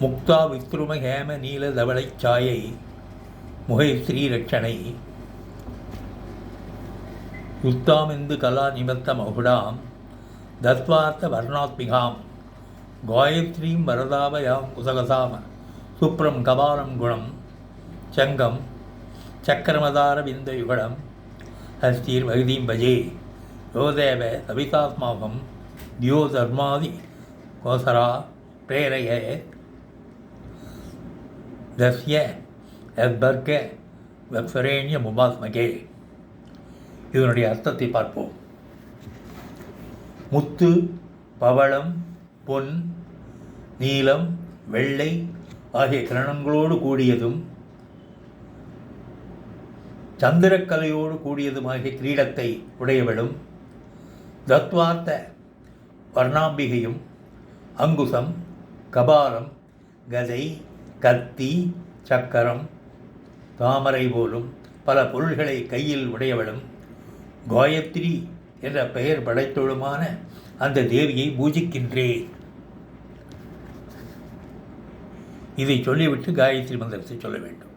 முக்தா வித்ரும ஹேம நீல தவளை சாயை முகை ஸ்ரீரட்சணை யுத்தாமிந்து கலா நிமித்த மகுடாம் தத்வார்த்த வர்ணாத்மிகாம் காயத்ரீம் வரதாபயாம் உசகசாம சுப்ரம் கபாலம் குணம் சங்கம் சக்கரமதார விந்த யுகடம் ஹஸ்தீர் வகுதீம் பஜே யோதேவ சவிதாத்மாகம் தியோ தர்மாதி கோசரா பிரேரைய தஸ்ய எத்பர்க வெப்சரேணிய முபாஸ்மகே இதனுடைய அர்த்தத்தை பார்ப்போம் முத்து பவளம் பொன் நீலம் வெள்ளை ஆகிய கிரணங்களோடு கூடியதும் சந்திரக்கலையோடு கூடியதுமாகிய கிரீடத்தை உடையவளும் தத்வார்த்த வர்ணாம்பிகையும் அங்குசம் கபாலம் கதை கத்தி சக்கரம் தாமரை போலும் பல பொருள்களை கையில் உடையவளும் காயத்ரி என்ற பெயர் படைத்தொழுமான அந்த தேவியை பூஜிக்கின்றேன். இதை சொல்லிவிட்டு காயத்ரி மந்திரத்தை சொல்ல வேண்டும்.